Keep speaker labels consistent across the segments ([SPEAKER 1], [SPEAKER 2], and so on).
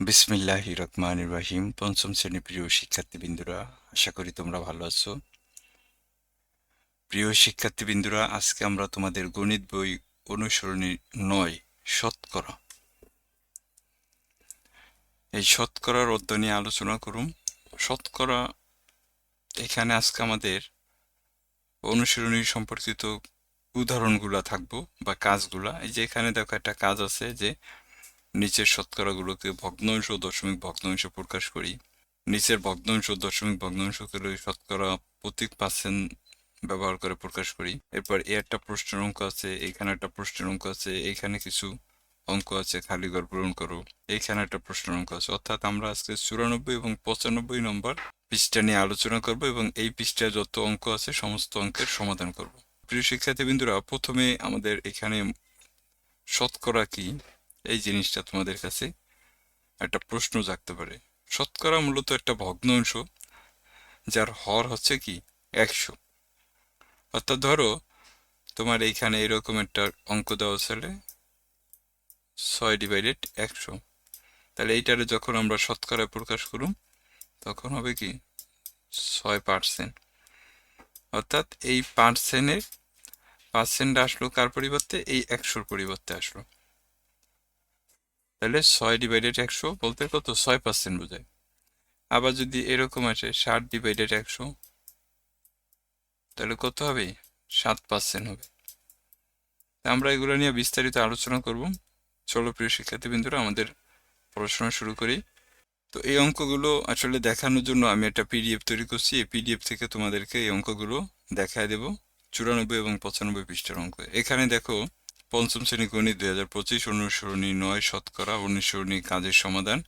[SPEAKER 1] বিসমিল্লাহ রহমান রাহিম। পঞ্চম শ্রেণি প্রিয় শিক্ষার্থীবৃন্দুরা, আশা করি তোমরা ভালো আছো। প্রিয় শিক্ষার্থীবৃন্দুরা, আজকে আমরা তোমাদের গণিত বই অনুসরণী নয়, শতকরা। এই শতকরার অধ্যায় নিয়ে আলোচনা করুন। শতকরা, এখানে আজকে আমাদের অনুসরণী সম্পর্কিত উদাহরণগুলা থাকব বা কাজগুলা। এই যে এখানে দেখো একটা কাজ আছে যে নিচের শতকরাগুলোকে ভগ্নাংশ দশমিক ভগ্নাংশ প্রকাশ করি। নিচের ভগ্নাংশ দশমিক ভগ্নাংশকে শতকরা প্রতীক পার্সেন্ট ব্যবহার করে প্রকাশ করি। এরপর এ একটা প্রশ্নের অঙ্ক আছে, এখানে একটা প্রশ্নের অঙ্ক আছে, এখানে কিছু অঙ্ক আছে, খালি ঘর পূরণ করো এইখানে একটা প্রশ্নের অঙ্ক আছে। অর্থাৎ আমরা আজকে চুরানব্বই এবং পঁচানব্বই নম্বর পৃষ্ঠা নিয়ে আলোচনা করব এবং এই পৃষ্ঠায় যত অঙ্ক আছে সমস্ত অঙ্কের সমাধান করব। প্রিয় শিক্ষার্থীবৃন্দুরা, প্রথমে আমাদের এখানে শতকরা কি? এই জিনিসটা তোমাদের কাছে একটা প্রশ্ন জাগতে পারে। শতকরা মূলত একটা ভগ্নাংশ যার হর হচ্ছে কি? একশো। অর্থাৎ ধরো, তোমার এইখানে এরকম একটা অঙ্ক দেওয়া ছেলে ছয় ডিভাইডেড একশো। তাহলে এইটারে যখন আমরা শতকরায় প্রকাশ করুম তখন হবে কি? ছয় পার্সেন্ট অর্থাৎ এই পার্সেন্টের পার্সেন্ট আসলো কার পরিবর্তে? এই একশোর পরিবর্তে আসলো। তাহলে ছয় ডিভাইডেড একশো বলতে কত? ছয় পার্সেন্ট বোঝায়। আবার যদি এরকম আসে, ষাট ডিভাইডেড একশো, তাহলে কত হবে? সাত পার্সেন্ট হবে। আমরা এগুলো নিয়ে বিস্তারিত আলোচনা করব। চলো প্রিয় শিক্ষার্থীবৃন্দরা, আমাদের পড়াশোনা শুরু করি। তো এই অঙ্কগুলো আসলে দেখানোর জন্য আমি একটা পিডিএফ তৈরি করছি। এই পিডিএফ থেকে তোমাদেরকে এই অঙ্কগুলো দেখায় দেব। চুরানব্বই এবং পঁচানব্বই পৃষ্ঠার অঙ্ক। এখানে দেখো পঞ্চম শ্রেণি গণিত দুই হাজার পঁচিশ অনুসরণী নয়, শতকরা অনুসরণী কাজের সমাধান।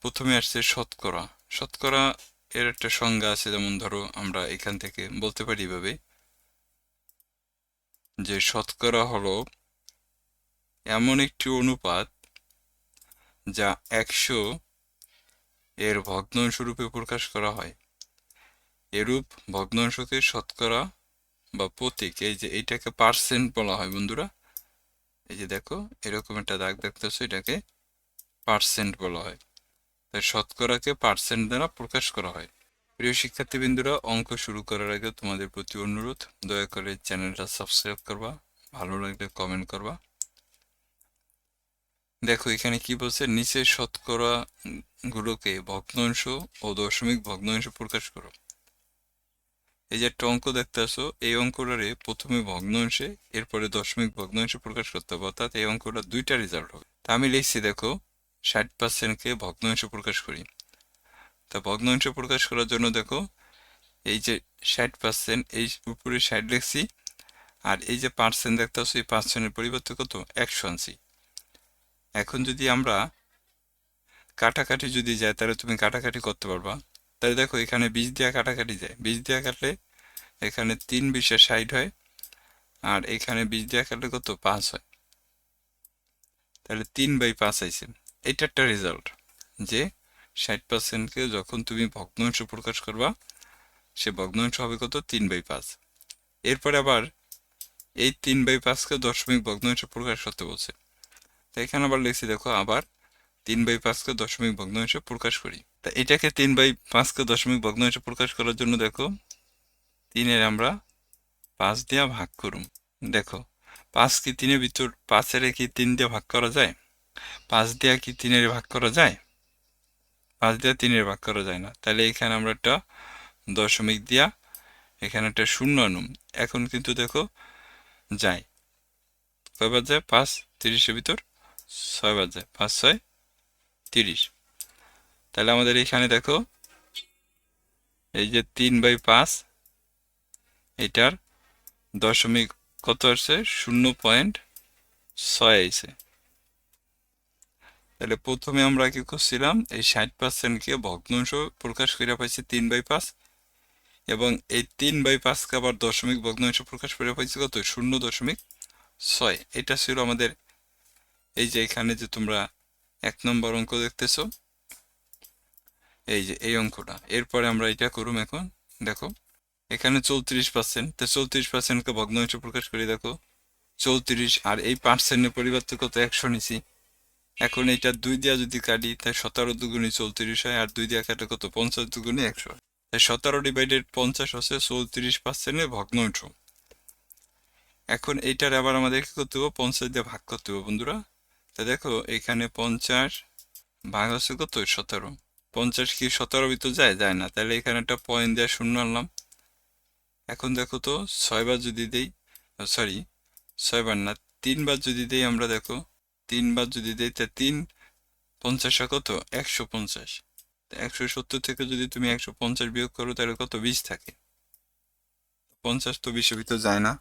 [SPEAKER 1] প্রথমে আসছে শতকরা। শতকরা এর একটা সংজ্ঞা আছে, যেমন ধরো আমরা এখান থেকে বলতে পারি এভাবে যে শতকরা হলো এমন একটি অনুপাত যা একশো এর ভগ্নাংশ রূপে প্রকাশ করা হয়। এরূপ ভগ্নাংশকে শতকরা বা প্রতীক, এই যে এইটাকে পার্সেন্ট বলা হয় বন্ধুরা। এই যে দেখো, এরকম একটা দাগ দেখতেছো, এটাকে পার্সেন্ট বলা হয়। তাই শতকরাকে পার্সেন্ট দ্বারা প্রকাশ করা হয়। প্রিয় শিক্ষার্থী শিক্ষার্থীবৃন্দুরা, অঙ্ক শুরু করার আগে তোমাদের প্রতি অনুরোধ, দয়া করে চ্যানেলটা সাবস্ক্রাইব করবা, ভালো লাগলে কমেন্ট করবা। দেখো, এখানে কি বলছে? নিচের শতকরা গুলোকে ভগ্নাংশ ও দশমিক ভগ্নাংশ প্রকাশ করো। এই যে একটা অঙ্ক দেখতে আসো, এই অঙ্কটারে প্রথমে ভগ্নাংশে এরপরে দশমিক ভগ্নাংশ প্রকাশ করতে হবে, অর্থাৎ এই অঙ্কটা দুইটা রেজাল্ট হবে। তা আমি লিখছি দেখো, ষাট পার্সেন্টকে ভগ্নাংশ প্রকাশ করি। তা ভগ্নাংশ প্রকাশ করার জন্য দেখো, এই যে ষাট পার্সেন্ট এই উপরে ষাট লিখছি, আর এই যে পার্সেন্ট দেখতে আসো, এই পার্সেন্টের পরিবর্তে কত? একশো আনছি এখন যদি আমরা কাটাকাটি যদি যায় তাহলে তুমি কাটাকাটি করতে পারবা। তাহলে দেখো এখানে বীজ দেওয়া কাটাকাটি যায়। বীজ দেওয়া কাটলে এখানে তিন বিশে ষাট হয় আর এখানে বীজ দেওয়া কাটলে কত? পাঁচ হয়। তাহলে তিন বাই পাঁচ আইছে। এটা একটা রেজাল্ট যে ষাট পার্সেন্টকে যখন তুমি ভগ্নাংশ প্রকাশ করবা, সে ভগ্নাংশ হবে কত? তিন বাই পাঁচ। এরপরে আবার এই তিন বাই পাঁচকে দশমিক ভগ্নাংশ প্রকাশ করতে বলছে। তো এখানে আবার লিখছি, দেখো আবার তিন বাই পাঁচকে দশমিক ভগ্নাংশ প্রকাশ করি। তা এটাকে তিন বাই পাঁচকে দশমিক ভগ্নাংশ প্রকাশ করার জন্য দেখো, তিনের আমরা পাঁচ দিয়া ভাগ করুম দেখো, পাঁচ কি তিনের ভিতর, পাঁচের কি তিন দিয়ে ভাগ করা যায়? পাঁচ দিয়া কি তিনের ভাগ করা যায়? পাঁচ দিয়া তিনের ভাগ করা যায় না। তাহলে এখানে আমরা একটা দশমিক দিয়া এখানে একটা শূন্য আনুম এখন কিন্তু দেখো, যায়। কয়বার যায়? পাঁচ, তিরিশের ভিতর ছয়বার যায়। পাঁচ, ছয় তিরিশ। তাহলে আমাদের এখানে দেখো, এই যে তিন বাই পাঁচ, এটার দশমিক কত আসছে? শূন্য পয়েন্ট ছয় আইছে তাহলে প্রথমে আমরা কি করছিলাম, এই ষাট পার্সেন্টকে ভগ্নাংশ প্রকাশ করে পাইছি তিন বাই পাঁচ, এবং এই তিন বাই পাঁচকে আবার দশমিক ভগ্নাংশ প্রকাশ করে পাইছি কত? শূন্য দশমিক ছয়। এটা ছিল আমাদের, এই যে এখানে যে তোমরা এক নম্বর অঙ্ক দেখতেছো? এই যে, এই অঙ্কটা। এরপরে আমরা এটা করুম এখন, দেখো। এখানে চৌত্রিশ পার্সেন্ট তো চৌত্রিশ পার্সেন্টকে ভগ্নাংশ প্রকাশ করি, দেখো। চৌত্রিশ আর এই পার্সেন্টের পরিবর্তে কত? একশো নিছি। এখন এটা দুই দিয়া যদি কাটি তাই সতেরো দুগুণি চৌত্রিশ হয়, আর দুই দিয়া কাটে কত? পঞ্চাশ দুগুণি একশো। তাই সতেরো ডিভাইডেড পঞ্চাশ হচ্ছে চৌত্রিশ পার্সেন্টের ভগ্নাংশ। এখন এইটার আবার আমাদের কি করতে হবে পঞ্চাশ দিয়ে ভাগ করতে হবে বন্ধুরা। তা দেখো, এখানে পঞ্চাশ ভাগ হচ্ছে কত? সতেরো। পঞ্চাশ কি সতেরো ভিতর যায় যায় না। তাহলে এখানে একটা পয়েন্ট দেওয়া শূন্য আনলাম। এখন দেখো তো ছয়বার যদি দেই সরি ছয়বার না তিনবার যদি দেই আমরা দেখো তিনবার যদি দেই, তা তিন পঞ্চাশটা কত? একশো পঞ্চাশ। একশো সত্তর থেকে যদি তুমি একশো পঞ্চাশ বিয়োগ করো, তাহলে কত? বিশ থাকে। পঞ্চাশ তো বিশের ভিতর যায় না।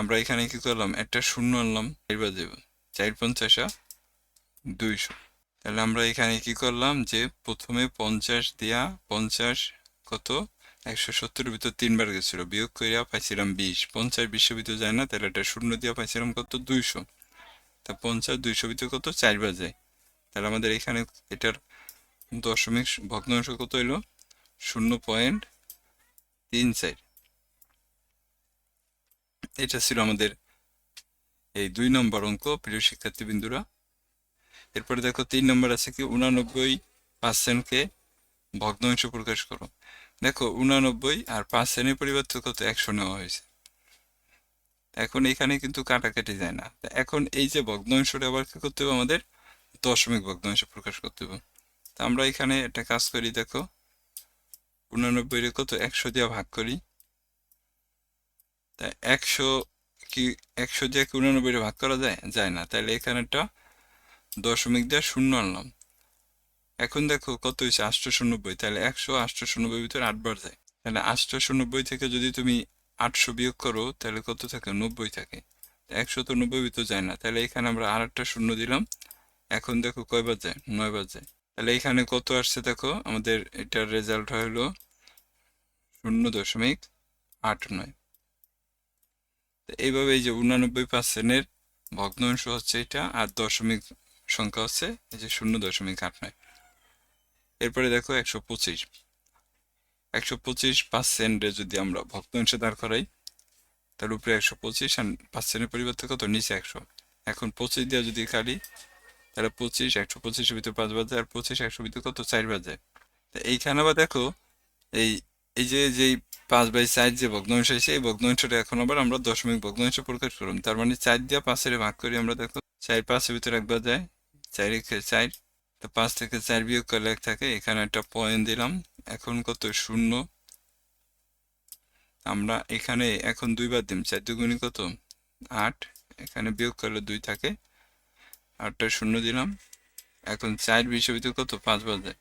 [SPEAKER 1] আমরা এখানে কি করলাম? একটা শূন্য আনলাম। এবার দেব। চার পঞ্চাশা দুইশো। তাহলে আমরা এখানে কি করলাম যে প্রথমে পঞ্চাশ দিয়া পঞ্চাশ কত? একশো সত্তরের ভিতর তিনবার গেছিল। বিয়োগ করিয়া পাইছিলাম বিশ। পঞ্চাশ বিশের ভিতর যায় না, তাহলে এটা শূন্য দিয়া পাইছিলাম কত? দুইশো। তা পঞ্চাশ দুইশো ভিতর কত? চারবার যায়। তাহলে আমাদের এখানে এটার দশমিক ভগ্নাংশ কত হইল? শূন্য পয়েন্ট তিন চার। এটা ছিল আমাদের এই দুই নম্বর অঙ্ক, প্রিয় শিক্ষার্থীবৃন্দুরা। এরপরে দেখো তিন নম্বর আছে কি, উনানব্বই পার্সেন্টকে ভগ্নাংশ প্রকাশ করো। দেখো উনানব্বই আর পার্সেন্টের পরিবর্তে কত? একশো নেওয়া হয়েছে। এখন এখানে কিন্তু কাটাকাটি যায় না। এখন এই যে ভগ্নাংশটা আবার কি করতে হবে? আমাদের দশমিক ভগ্নাংশ প্রকাশ করতে হবে। তা আমরা এখানে একটা কাজ করি, দেখো। উনানব্বই কত? একশো দিয়ে ভাগ করি। তা একশো কি একশো দিয়ে কি উনানব্বই ভাগ করা যায়? যায় না। তাহলে এখানে একটা দশমিক দিয়ে শূন্য আনলাম। এখন দেখো কত হয়েছে আটশোশো তাহলে একশো আটশোশো নব্বই ভিতরে আটবার যায়। তাহলে আটশোশো নব্বই থেকে যদি তুমি আটশো বিয়োগ করো তাহলে কত থাকে? নব্বই থাকে। একশো তো নব্বই ভিতর যায় না। তাহলে এখানে আমরা আর একটা শূন্য দিলাম। এখন দেখো কয়বার যায়? নয়বার যায়। তাহলে এখানে কত আসছে দেখো? আমাদের এটার রেজাল্ট হলো শূন্য দশমিক আট নয়। এইভাবে এই যে উনানব্বই পার্সেন্টের ভগ্নাংশ হচ্ছে এটা, আর দশমিক সংখ্যা হচ্ছে এই যে শূন্য দশমিক আট নয়। এরপরে দেখো একশো পঁচিশ। একশো পঁচিশ পার্সেন্টে যদি আমরা ভগ্নাংশে দাঁড় করাই, তার উপরে একশো পঁচিশ আর পার্সেন্টের পরিবর্তে কত? নিচে একশো। এখন পঁচিশ দিয়ে যদি কাটি, তাহলে পঁচিশ, একশো পঁচিশের ভিতরে পাঁচ বাজে, আর পঁচিশ একশো ভিতরে কত? চার বাজে। তো এইখানে আবার দেখো, এই এই যে, যেই পাঁচ বাই চার যে ভগ্নাংশ আছে, এই ভগ্নাংশটা এখন আবার আমরা দশমিক ভগ্নাংশ প্রকাশ করলাম তার মানে চার দিয়ে পাঁচের ভাগ করি আমরা দেখো, চার পাঁচের ভিতরে একবার যায়, চার একে চার, তো পাঁচ থেকে চার বিয়োগ করলে এক থাকে, এখানে একটা পয়েন্ট দিলাম, এখন কত? শূন্য। আমরা এখানে এখন দুইবার দিম চার দুগুণি কত? আট, এখানে বিয়োগ করলে দুই থাকে, আটটা শূন্য দিলাম, এখন চার বিশের ভিতরে কত? পাঁচ বাজে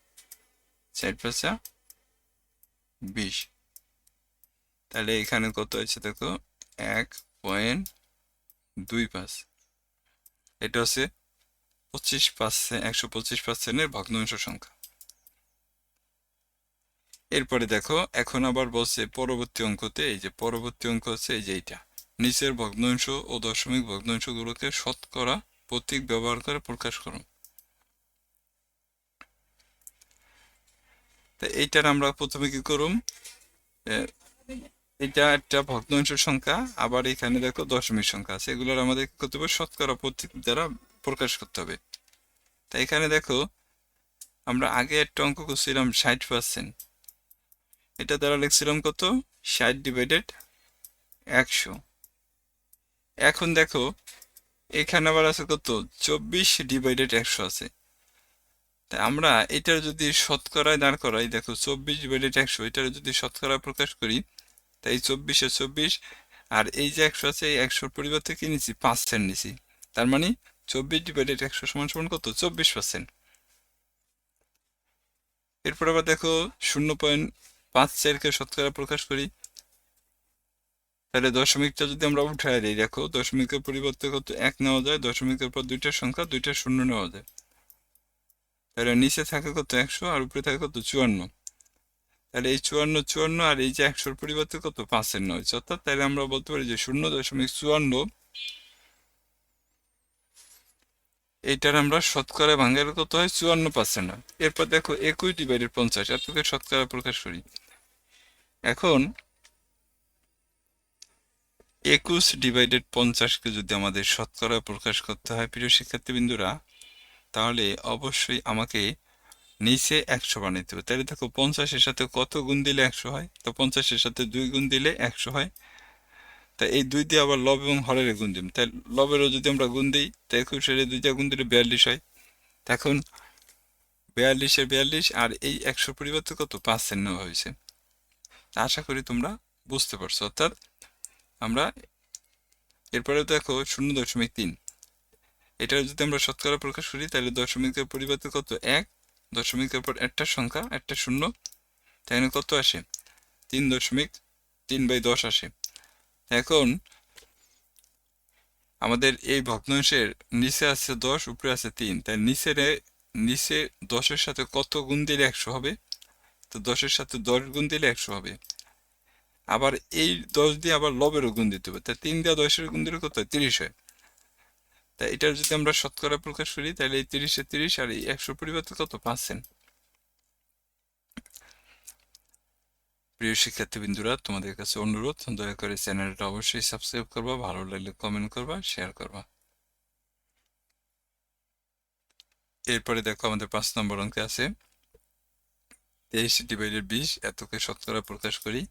[SPEAKER 1] চার পাঁচা বিশ। তাহলে এখানে কত আছে দেখো? এক পয়েন্ট দুই পাঁচ। এটা হচ্ছে পঁচিশ পার্সেন্ট একশো পঁচিশ পার্সেন্টের ভগ্নাংশ সংখ্যা। এরপরে দেখো, এখন আবার বলছে পরবর্তী অঙ্কতে, এই যে পরবর্তী অঙ্ক হচ্ছে এই যে এইটা। নিচের ভগ্নাংশ ও দশমিক ভগ্নাংশগুলোকে শতকরা প্রতীক ব্যবহার করে প্রকাশ করো। তা এইটার আমরা প্রথমে কি করুম? এটা একটা ভগ্নাংশ সংখ্যা, আবার এখানে দেখো দশমিক সংখ্যা আছে। এগুলোর আমাদের করতে হবে? শতকরা পদ্ধতি দ্বারা প্রকাশ করতে হবে। তা এখানে দেখো, আমরা আগে একটা অঙ্ক করছিলাম ষাট পার্সেন্ট এটা দ্বারা লিখছিলাম কত? ষাট ডিভাইডেড একশো। এখন দেখো, এখানে আবার আছে কত? চব্বিশ ডিভাইডেড একশো আছে। তা আমরা এটার যদি শতকরায় দাঁড় করাই, দেখো চব্বিশ ডিভাইডেড একশো, এটার যদি শতকরা প্রকাশ করি তাই চব্বিশে চব্বিশ, আর এই যে একশো আছে, এই একশোর পরিবর্তে কি নিচ্ছি পার্সেন্ট নিছি। তার মানে চব্বিশ ডিভাইডেড একশো সমান সমান কত? চব্বিশ পার্সেন্ট এরপর আবার দেখো শূন্য পয়েন্ট পাঁচ চারকে শতকরা প্রকাশ করি। তাহলে দশমিকটা যদি আমরা উঠায় দিই, দেখো দশমিকের পরিবর্তে কত? এক নেওয়া যায়, দশমিকের পর দুইটা সংখ্যা দুইটা শূন্য নেওয়া যায়। তাহলে নিচে থাকে কত? একশো, আর উপরে থাকে কত? চুয়ান্ন। তাহলে এই চুয়ান্ন চুয়ান্ন আর এই যে একশোর পরিবর্তে কত? পাঁচের নয় অর্থাৎ তাহলে আমরা বলতে পারি যে শূন্য দশমিক চুয়ান্ন এইটার আমরা শতকরা ভাঙ্গের কত হয়? চুয়ান্ন পার্সেন্ট হয়। এরপর দেখো একুশ ডিভাইডেড পঞ্চাশ, এতকে শতকরা প্রকাশ করি। এখন একুশ ডিভাইডেড পঞ্চাশকে যদি আমাদের শতকরা প্রকাশ করতে হয়, প্রিয় শিক্ষার্থীবৃন্দুরা, তাহলে অবশ্যই আমাকে নিচে একশো বানাইতে হবে। তাহলে দেখো পঞ্চাশের সাথে কত গুণ দিলে একশো হয়? তো পঞ্চাশের সাথে দুই গুণ দিলে একশো হয়। তা এই দুই দিয়ে আবার লব এবং হরের গুণ দিম। তাই লবেরও যদি আমরা গুণ দিই, তা একুশের দুই দিয়ে গুণ দিলে বিয়াল্লিশ হয়। এখন বিয়াল্লিশের বিয়াল্লিশ আর এই একশো পরিবর্তে কত? পার্সেন্ট নেওয়া হয়েছে। আশা করি তোমরা বুঝতে পারছ। অর্থাৎ আমরা এরপরে দেখো শূন্য দশমিক তিন। এটা যদি আমরা শতকরা প্রকাশ করি, তাহলে দশমিকের পরিবর্তে কত? এক। দশমিকের পর একটা সংখ্যা, একটা শূন্য, তাহলে কত আসে? তিন দশমিক তিন বাই দশ আসে। এখন আমাদের এই ভগ্নাংশের নিচে আছে দশ, উপরে আছে তিন। তাই নিচের নিচে দশের সাথে কত গুণ দিলে একশো হবে? তো দশের সাথে দশ গুণ দিলে একশো হবে। আবার এই দশ দিয়ে আবার লবেরও গুণ দিতে হবে। তা তিন দিয়ে দশের গুণ দিলে কত তিরিশ হয়। তা এটার যদি আমরা শতকরা প্রকাশ করি, তাহলে এই তিরিশে তিরিশ আর এই একশো পরিবর্তে কত? পাচ্ছেন প্রিয় শিক্ষার্থীবৃন্দুরা, তোমাদের কাছে অনুরোধ, দয়া করে চ্যানেলটা অবশ্যই সাবস্ক্রাইব করবা, ভালো লাগলে কমেন্ট করবা শেয়ার করবা। এরপরে দেখো আমাদের পাঁচ নম্বর অঙ্কে আছে। তেইশ ডিভাইডেড বিশ, এতকে শতকরা প্রকাশ করি।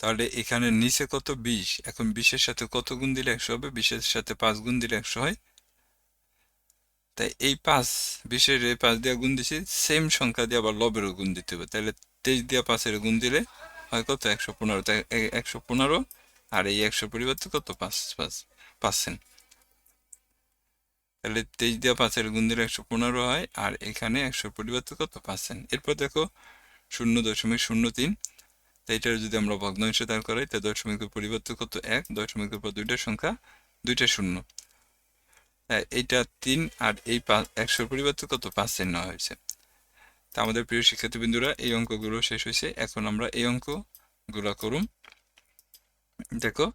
[SPEAKER 1] তাহলে এখানে নিচে কত বিশ? এখন বিশের সাথে কত গুণ দিলে একশো হবে? বিশের সাথে পাঁচ গুণ দিলে একশো হয়। তাই এই পাঁচ, বিশের এই পাঁচ দিয়ে গুণ দিছি সেম সংখ্যা দিয়ে আবার লবেরও গুণ দিতে হবে। তাহলে তেইশ দিয়ে পাঁচের গুণ দিলে হয় কত? একশো পনেরো। তাই একশো পনেরো আর এই একশো পরিবর্তে কত? পাঁচ পাঁচ পাচ্ছেন তাহলে তেইশ দিয়ে পাঁচের গুণ দিলে একশো পনেরো হয় আর এখানে একশো পরিবর্তে কত? পাচ্ছেন এরপর দেখো শূন্য দশমিক শূন্য তিন। তো এটার যদি আমরা ভগ্নাংশ দাঁড় করাই তা দশমিকের পরিবর্তে কত? এক। দশমিকের পর দুইটা সংখ্যা দুইটা শূন্য। হ্যাঁ, এইটা তিন আর এই একশোর পরিবর্তে কত? পার্সেন্ট নেওয়া হয়েছে। তা আমাদের প্রিয় শিক্ষার্থীবৃন্দুরা এই অঙ্কগুলো শেষ হয়েছে। এখন আমরা এই অঙ্কগুলো করুম দেখো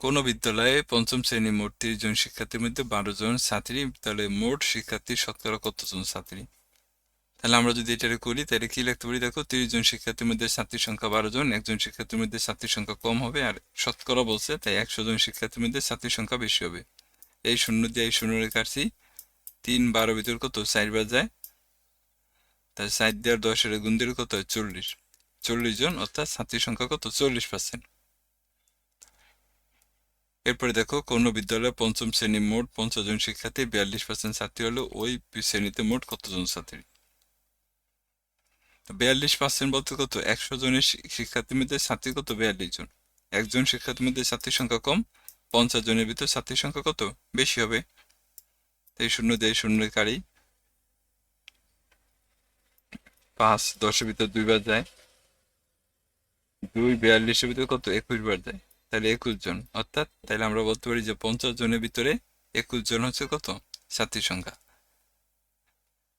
[SPEAKER 1] কোন বিদ্যালয়ে পঞ্চম শ্রেণি মোট তিরিশ জন শিক্ষার্থীর মধ্যে বারো জন ছাত্রী বিদ্যালয়ে মোট শিক্ষার্থী শতকরা কতজন ছাত্রী? তাহলে আমরা যদি এটা করি, তাহলে কি লিখতে পারি? দেখো, তিরিশ জন শিক্ষার্থীর মধ্যে ছাত্রীর সংখ্যা বারো জন, একজন শিক্ষার্থীর মধ্যে ছাত্রীর সংখ্যা কম হবে আর শতকরা বলছে, তাই একশো জন শিক্ষার্থীর মধ্যে ছাত্রীর সংখ্যা বেশি হবে। এই শূন্য দিয়ে এই শূন্য কাটছি। তিন বারো ভিতর কত? চারবার যায়। তাই চার দেওয়ার দশের গুণ দিলে কত হয়? চল্লিশ। চল্লিশ জন, অর্থাৎ ছাত্রীর সংখ্যা কত? চল্লিশ পার্সেন্ট এরপরে দেখো, কোন বিদ্যালয়ে পঞ্চম শ্রেণি মোট পঞ্চাশ জন শিক্ষার্থী, বিয়াল্লিশ পার্সেন্ট ছাত্রী হলে। ওই শ্রেণীতে মোট কতজন ছাত্রী? বিয়াল্লিশ পার্সেন্ট বলতে কত? একশো জনের শিক্ষার্থীর মধ্যে ছাত্রী কত? বিয়াল্লিশ জন। একজন শিক্ষার্থীর মধ্যে ছাত্রীর সংখ্যা কম, পঞ্চাশ জনের ভিতর ছাত্রীর সংখ্যা কত? বেশি হবে। এই শূন্য দিয়ে শূন্য কারি পাঁচ, দশের ভিতর দুইবার যায়। দুই, বিয়াল্লিশের ভিতরে কত? একুশ বার যায়। তাহলে একুশ জন। অর্থাৎ তাহলে আমরা বলতে পারি যে পঞ্চাশ জনের ভিতরে একুশ জন হচ্ছে কত? ছাত্রীর সংখ্যা।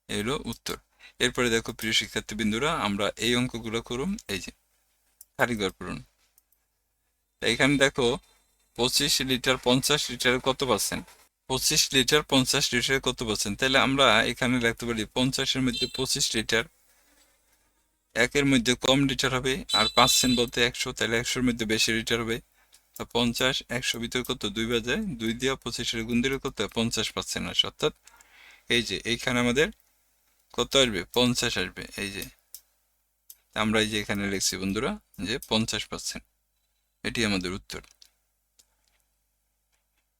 [SPEAKER 1] এলো উত্তর। এরপরে দেখো প্রিয় শিক্ষার্থী বিন্দুরা আমরা এই অঙ্কগুলো করুম এই যে কারিগর পূরণ। এখানে দেখো পঁচিশ লিটার পঞ্চাশ লিটার কত পার্সেন্ট? পঁচিশ লিটার পঞ্চাশ লিটার কত পার্সেন্ট? তাহলে আমরা এখানে লিখতে পারি পঞ্চাশের মধ্যে পঁচিশ লিটার, একের মধ্যে কম লিটার হবে, আর পার্সেন্ট বলতে একশো, তাহলে একশোর মধ্যে বেশি লিটার হবে। তা পঞ্চাশ, একশো ভিতরে কত? দুই বাজে দুই দিয়ে পঁচিশের গুণ দিলে কত? পঞ্চাশ পার্সেন্ট আসে। অর্থাৎ এই যে এইখানে আমাদের কত আসবে? পঞ্চাশ আসবে। এই যে, আমরা এই যে এখানে লিখছি বন্ধুরা যে পঞ্চাশ পার্সেন্ট এটি আমাদের উত্তর।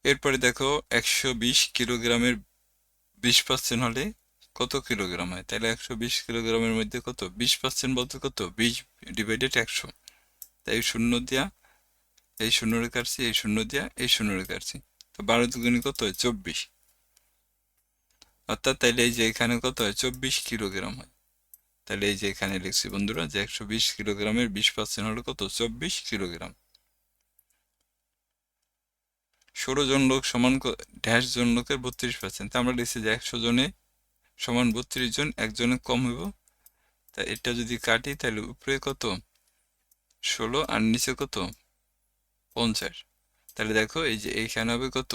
[SPEAKER 1] এরপরে দেখো, একশো বিশ কিলোগ্রামের বিশ পার্সেন্ট হলে কত কিলোগ্রাম হয়? তাহলে একশো বিশ কিলোগ্রামের মধ্যে কত? বিশ পার্সেন্ট বলতে কত? বিশ ডিভাইডেড একশো। তাই শূন্য দিয়া, এই শূন্য কাটছি, এই শূন্য দিয়া, এই শূন্য কাটছি। তো বারো দুগুণি কত চব্বিশ। অর্থাৎ তাইলে এই যে এখানে কত হয়? চব্বিশ কিলোগ্রাম হয়। তাহলে এই যে এখানে লিখছি বন্ধুরা যে একশো বিশ কিলোগ্রামের বিশ পার্সেন্ট হলো কত? চব্বিশ কিলোগ্রাম। ষোলো জন লোক সমান ড্যাশ জন লোকের বত্রিশ পার্সেন্ট। তা আমরা লিখছি যে একশো জনে সমান বত্রিশ জন, একজনে কম হইব। তা এটা যদি কাটি তাহলে উপরে কত? ষোলো আর নিচে কত? পঞ্চাশ। তাহলে দেখো এই যে এইখানে হবে কত?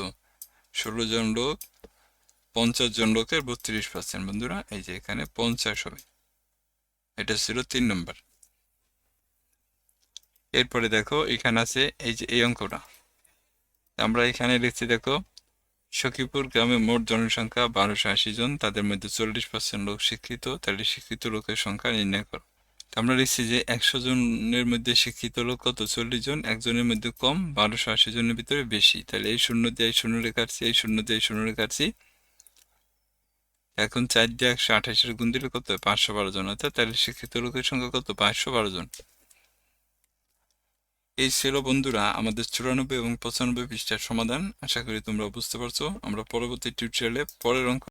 [SPEAKER 1] ষোলো জন লোক পঞ্চাশ জন লোকের বত্রিশ পার্সেন্ট বন্ধুরা, এই যে এখানে পঞ্চাশ হবে। এটা ছিল তিন নম্বর। এরপরে দেখো, এখানে আছে এই যে এই অঙ্কটা। আমরা এখানে লিখছি, দেখো, সখীপুর গ্রামে মোট জনসংখ্যা বারোশো আশি জন। তাদের মধ্যে চল্লিশ পার্সেন্ট লোক শিক্ষিত তাহলে শিক্ষিত লোকের সংখ্যা নির্ণয় করো। আমরা লিখছি যে একশো জনের মধ্যে শিক্ষিত লোক কত? চল্লিশ জন। একজনের মধ্যে কম, বারোশো আশি জনের ভিতরে বেশি। তাহলে এই শূন্য দিয়ে এই শূন্য রেখাচ্ছি এই শূন্য দিয়ে এই শূন্য রেখাচ্ছি এখন চার দিয়ে একশো আঠাশের গুণ দিলে কত? পাঁচশো বারো জন। অর্থাৎ তাহলে শিক্ষিত লোকের সংখ্যা কত? পাঁচশো বারো জন। এই ছিল বন্ধুরা আমাদের চুরানব্বই এবং পঁচানব্বই পৃষ্ঠার সমাধান। আশা করি তোমরা বুঝতে পারছ। আমরা পরবর্তী টিউটোরিয়ালে পরের অঙ্ক